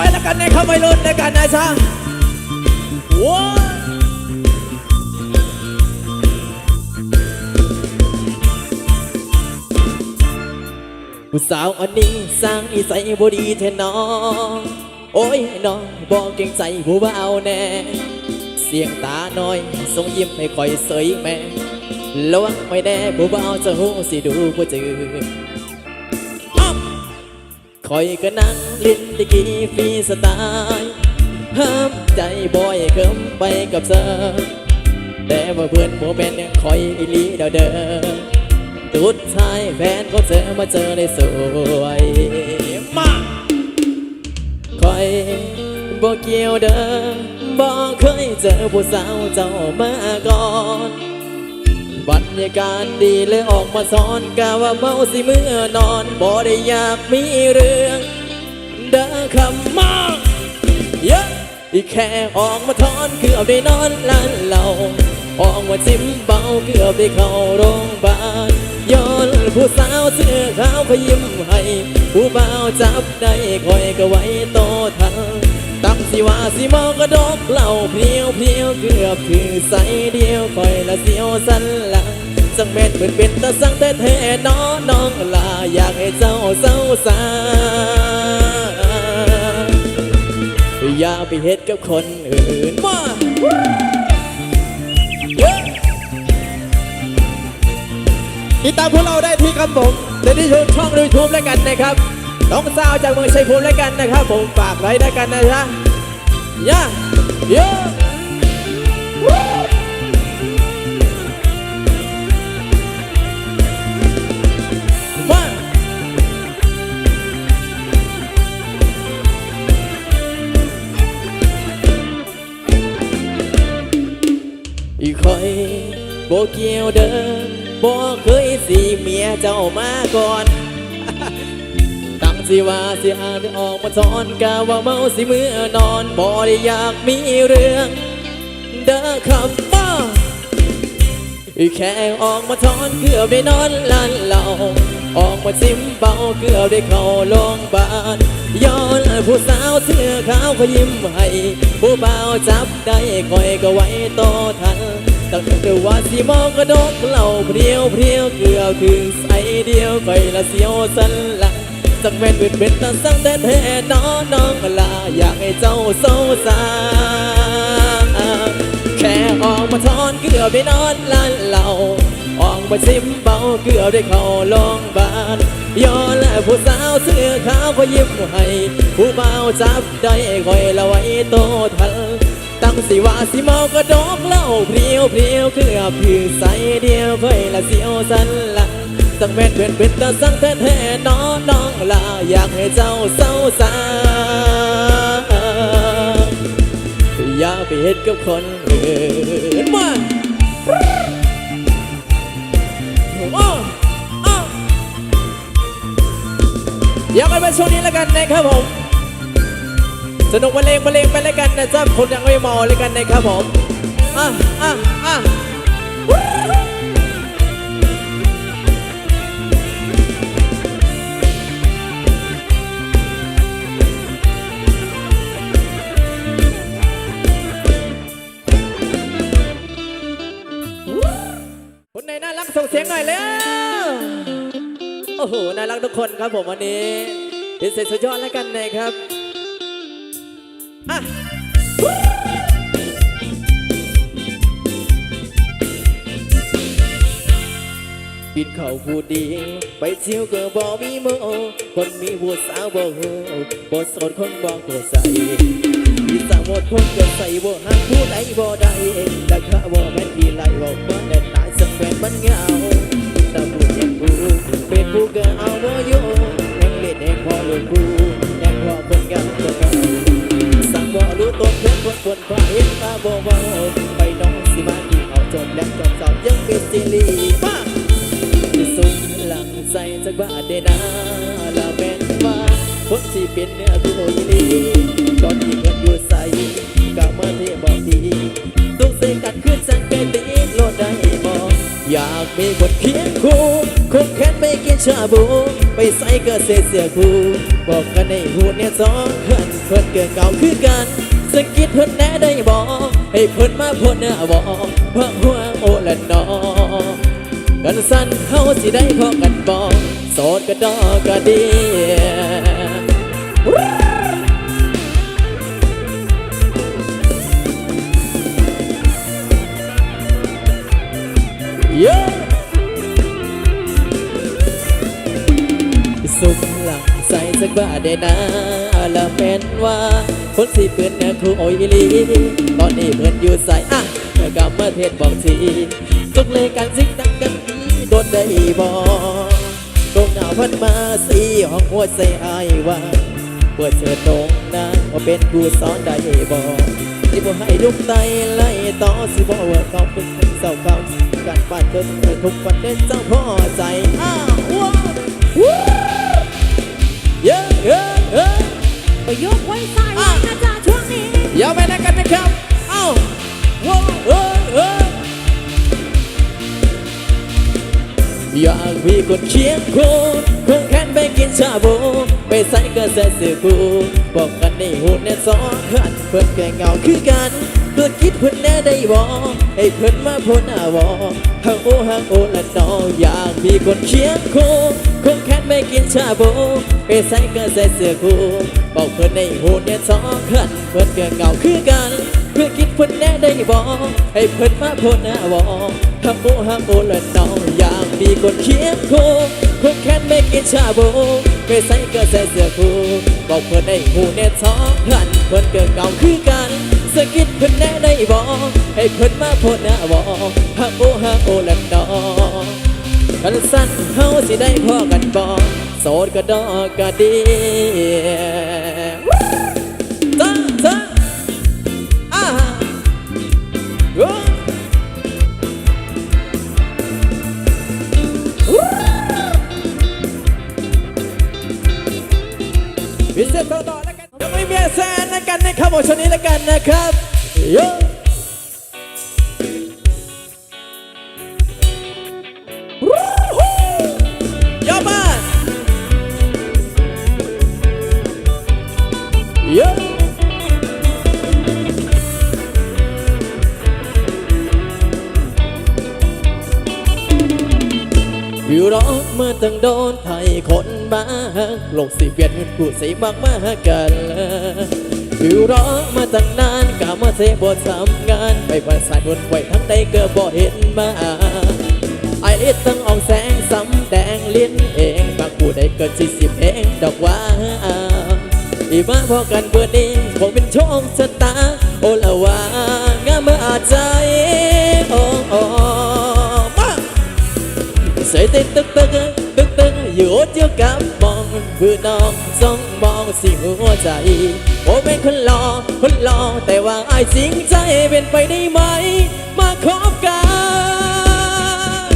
ว้แล้วกันในะครับวัยรุ่นในการนะช่างว้าผู้สาวอันนี้สร้างนิสัยบ่ดีแท้น้องโอ้ยน้องบอกเก่งใจผู้บ่าวแน่เสียงตาน้อยส่งยิ้มให้คอยเสยแม่ระวังไม่แน่ผู้บ่าวจะหูสิดูบ่จืดอ้าว คอยก็นั่งลิ้นตะกี้ฟรีสไตล์ห้ามใจบ่อยเกิมไปกับเธอแต่ว่าเพื่อนโมเมนต์ยังคอยอีหลีเดาเด้อตุดท้ายแฟนก็เจอมาเจอได้สวยมาคอยบอกเกี่ยวเด้อบอกเคยเจอผู้สาวเจ้ามาก่อน บรรยากาศดีเลยออกมาสอนกะว่าเมาสิเมื่อนอนบ่ได้อยากมีเรื่องเด้อคำมาเยอะอีแค่ออกมาทอนเกือบได้นอนลานเราออกมาจิ้มเบาเกือบได้เข้าโรงพยาบาลย้อนผู้สาวเสื้อขาวขยิ้มให้ผู้บ่าวจับได้คอยก็ไว้โตทันตั้ง สิว่าสิเมากระดกเหล่าเพียวเพียวเกือบถือใสเดียวคอยละเสียวสันหลังสังเม็ดเป็นเป็นตาสังแต่แท้น้อน้องลาอยากให้เจ้าเศร้าสาอย่าไปเฮ็ดกับคนอื่นมาติดตามพวกเราได้ที่ครับผมในที่ช่องช่องยูทูบแล้วกันนะครับ น้องสาวจากเมืองชัยภูมิแล้วกันนะครับ ผมฝากไว้ด้วยกันนะจ๊ะ ย่าเยอะมาอีคอยบ่เกี่ยวเด้อบ่เคยสีเมียเจ้ามาก่อน สิว่าสิอาได้ออกมาสอนกะว่าเมาสิเมื่อนอนบ่ได้อยากมีเรื่องเด้อคำบ้าอีแค่ออกมาทอนเกือบได้นอนลานเหล่าออกมาซิมเบาเกือบได้เข้าโรงพยาบาลย้อนผู้สาวเสื้อขาวเขายิ้มให้ผู้บ่าวจับได้คอยก็ไว้โตทันตั้งแต่ว่าสิมองกระดกเหล่าเพรียวเพรียวเกือบถึงใสเดียวคอยละเสียวสันหลัง สักแม่นเป็นเป็นตาสังแต่แท้น้อน้องลาอยากให้เจ้าเศร้าสาแค่ออกมาทอนเกือบได้นอนลานเหล่าออกมาซิมเบาเกือบได้เข้าโรงบาลย้อนและผู้สาวเสื้อขาวก็ยิ้มให้ผู้เบาจับได้คอยละไว้โตทันตั้งสิว่าสิเมากระดอกเล้าเพรียวเพรียวเกือบถือใสเดียวคอยละเสียวสันหลัง สังแม่นเป็นเป็นตาสังแท้แท้น้องน้องลาอยากให้เจ้าเศร้าสาอย่าไปเฮ็ดกับคนอื่นมาอ้อออยากให้เป็นช่วงนี้แล้วกันนะครับผม สนุกบรรเลงบรรเลงไปแล้วกันนะจ๊ะคนยังไม่เมาเลยกันนะครับผมอะอะอะ อยเลยโอ้โห น่ารักทุกคนครับผมวันนี้พิเศษสุดยอดแล้วกันนะครับอะกินข้าวผู้ดี ไปเที่ยวก็บ่มีโมคนมีผู้สาวบ่หูบ่สดคนบ่ก็ใส่มีสาวหมดคนก็ใส่บ่หักผู้ใดบ่ได้เองแต่ข้าบ่แม่นที่ไหลบ่มาแน่นหลา ฟนมันเหงาตำรวจยังกูเป็นผู้ก็เอาบ่อยู่แห่งเล่นแห่งพอลูกกูแห่งพอคนงามก็เก่าสั่งบ่รู้ตนเพิ่นคนคนฟ้าเห็นตาบ่เว้าไปน้องสิมาที่เอาจบแล้วจบสอบยังเป็นซีรีส์มาสุดหลังใจจากบ้านเดนาละแมนว่าคนที่เป็นเนื้อผู้ยลีตอนที่เงินอยู่ใส่ก็มาเทบอกดีต้องเสกันขึ้นสังเกตตีโลดได้ อยากมีคนเคียงคู่คงแค้นไม่กินชาบู ไปใส่ก็เสียเสียคู่บอกกันในหูเนี่ยสองคนเพิ่นเกิดเก่าคือกันสะกิดเพิ่นแน่ได้บอกให้เพิ่นมาพ้นหน้าบอกว่าหัวโอละนอกันสั้นเฮาสิได้พอกันบอกโสดก็ดอกก็ดี สุขหลังใส่สักบาได้นะละแม่นว่าคนสิเพื่อนเนี่ยคือโอยลี ตอนนี้เพื่อนอยู่ใส่อะเมื่อกลับมาเทศบอกทีสุกเลยกันซิกตักกันดีโดนได้บอกตรงหน้าพันมาสีห้องหัวใจอายว่าเปิดเชิญตรงนะว่าเป็นผู้สอนได้บอกสิบ่ให้ลูกไตไล่ต่อสิบ่ว่าเขาเป็นคนเศร้าเขาการบ้านเกินทุกวันเด่นเจ้าพ่อใจอ้าว อยากมีคนเคียงคู่คงแค้นไปกินชาบูไปใส่กระแสสื่อกูบอกกันในหูในสองขันเพื่อนแก่เงาคือกันเพื่อคิดเพื่อนแน่ได้บอกให้เพื่อนมาพ้นหน้าบอกฮังโอฮังโอละน้องอยากมีคนเคียงคู่คงแค้นไปกินชาบูไปใส่กระแสเสื้อกูบอกเพื่อนในหูในสองขันเพื่อนแก่เงาคือกันเพื่อคิดเพื่อนแน่ได้บอกให้เพื่อนมาพ้นหน้าบอกฮังโอฮังโอละน้อง มีคนเคียงคู่คงแค้นไม่กินชาบูไปใส่ก็ใส่เสื้อกูบอกเพื่อนในหูในท้องขันเพื่อนเกิดเก่าคือกันสะกิดเพื่อนแน่ได้บอกให้เพื่อนมาพ้นหน้าบอกฮักโอฮักโอละดอกันสั้นเฮาสิได้พอกันบอกโสดก็ดอกก็ดี พิเศษต่อๆแล้วกันยังไม่มีแซนแล้วกันนะครับผมชนี้แล้วกันนะครับโย อยู่รอเมื่อตั้งโดนไทยคนมาโลกสิเวียนผู้สิมากมากกันอยู่รอมาตั้งนานกะมาเทบททำงาน ไปประสานบนไว้ทั้งใดเกิดบ่เห็นมาไอเอ็ดตั้งออกแสงสำแดงลิ้นเองบางผู้ใดเกินสี่สิบเองดอกว่าอีมาพอกันเบอร์นี้คงเป็นโชคชะตา โอละว่างามเมื่อาใจ เสียติดตึกตึกตึกตึกอยู่เดียวกับมองคือน้องจ้องมองสิหัวใจโอ้เป็นคนหล่อคนหล่อแต่ว่าไอ้ายจริงใจเป็นไปได้ไหม มาคบกัน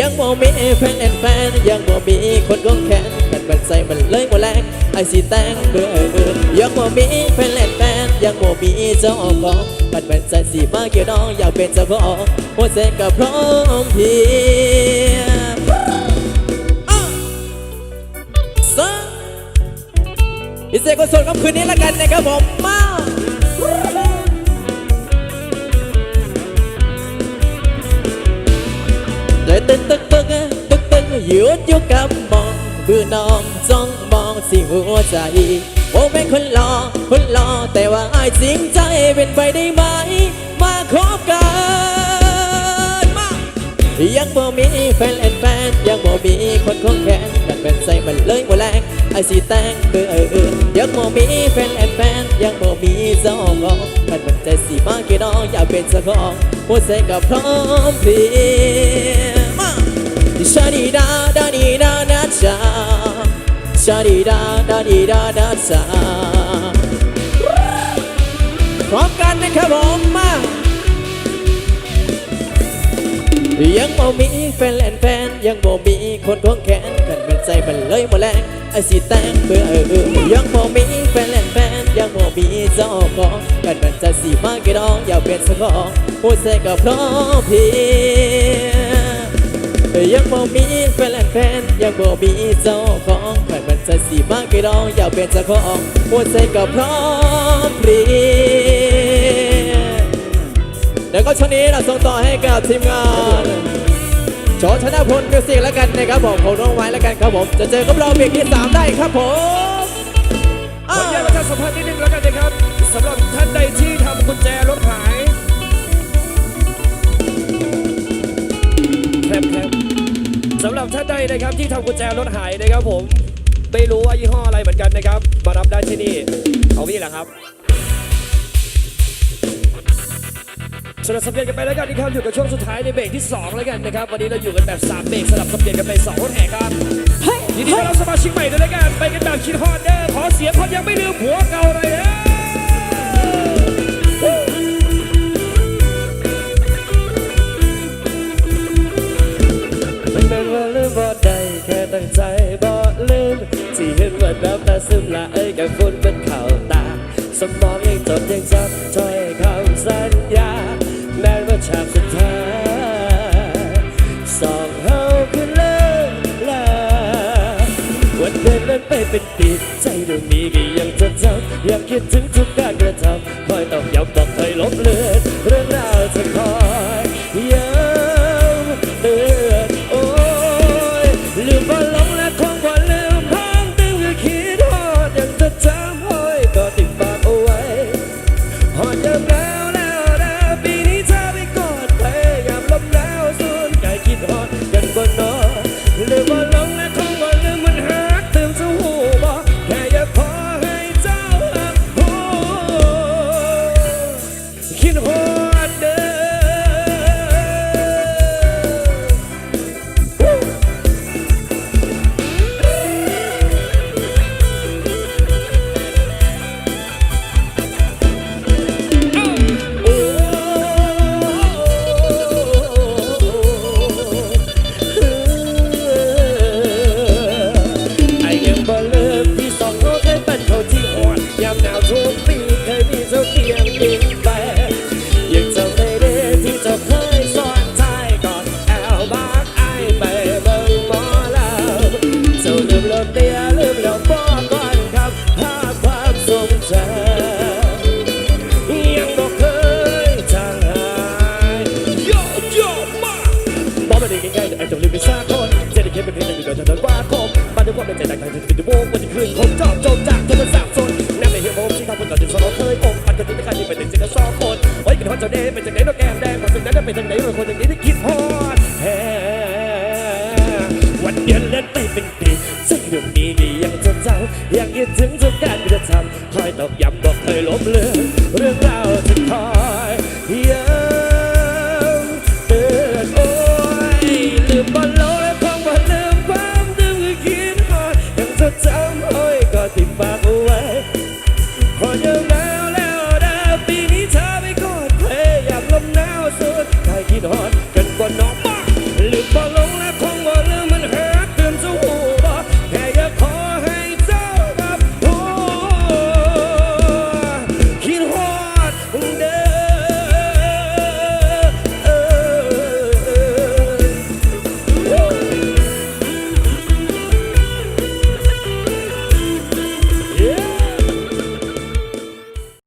ยังบ่มีแฟนแฟนยังบ่มีคนกองแขนมันบันใจมันเลยบ่แรงไอ้สิแต่งเบื่อเออยังบ่มีแฟนแฟน ยังบ่มีเจ้าของมันบันใจสิมาเกี่ยวน้องอยากเป็นเจ้าของหัวใจก็พร้อมเพียงอะสองพิเศษคนโสดครับคืนนี้ละกันนะครับผมมาเลยตึกตึกตึกตึกตึกยืดอยู่กับมองคือน้องจ้อง สิหัวใจโอ้เป็นคนหล่อคนหล่อแต่ว่าไอ้ายจริงใจเป็นไปได้ไหม มาคบกันมายังบ่มีแฟนแอนแฟนยังบ่มีคนคงแขนกันเป็นใจมันเลยบ่แรงไอ้สิแต่งเบื่อเออเออยังบ่มีแฟนแอนแฟนยังบ่มีเจ้าของมันมันใจสิมาเกี่น้องอยากเป็นเจ้าของหัวใจก็พร้อมเพรียงมาดีดาดาดีดาาดีดาดาดีดาดาชาพร้อมกันนะครับผมมายังบ่มีแฟนแลนแฟนยังบ่มีคนควงแขนกันเป็นใจมันเลยบ่แรงไอ้สิแตงเบื่อเออยังบ่มีแฟนแลนแฟนยังบ่มีเจ้าของกันเป็นใจสิมากี่ดองอยากเป็นสักของหัวใจก็พร้อมเพียงยังบ่มีแฟนแลนแฟนยังบ่มีเจ้าของกันเป็น สันสีมากกี่ดองอยากเป็นเจ้าของหัวใจก็พร้อมเพรียงเดี๋ยวก็ช่วงนี้เราส่งต่อให้กับทีมงานโชว์ชนะพลมิวสิกแล้วกันนะครับผมของน้องไว้แล้วกันครับผม จะเจอกับเราเบรกที่3ได้ครับผมขออนุญาตประชาสัมพันธ์นิดนึงแล้วกันนะครับสำหรับท่านใดที่ทำกุญแจรถหายแคบแคบสำหรับท่านใดนะครับที่ทำกุญแจรถหายนะครับผม ไม่รู้ว่ายี่ห้ออะไรเหมือนกันนะครับ มารับได้ที่นี่เอาพี่แหละครับสลับสับเปลี่ยนกันไปแล้วกันนี่ครับอยู่กับช่วงสุดท้ายในเบรกที่2แล้วกันนะครับวันนี้เราอยู่กันแบบ3เบรกสลับสับเปลี่ยนกันไป2รถแห่ครับเฮ้ยยินดีต้อนรับสมาชิกใหม่ด้วยแล้วกันไปกันแบบคิดฮอดเดอร์ขอเสียงคนยังไม่ลืมผัวเก่าเลยนะมั ที่เห็นว่าน้ำตาซึมละเอ้ยกับฝุ่นเป็นเข่าตา สมองยังจดยังจำถ้อยคำสัญญา แม้ว่าฉากสุดท้ายสองเฮาคือเลิกลาวันเดินเล่นไปเป็นปีใจดวงนี้ก็ยังจดจำยังคิดถึงทุกการ เจ้าเด้เป็นจากไหนนกแก้มแดงความสุขนั้นเป็นจากไหนเราคนอย่างนี้ได้คิดฮอดแฮวันเดือนเล่นไปเป็นปีใจเรื่องนี้ก็ยังจดจำยังคิดถึงทุกการกระทำคอยตอกย้ำบอกเคยลบเลือ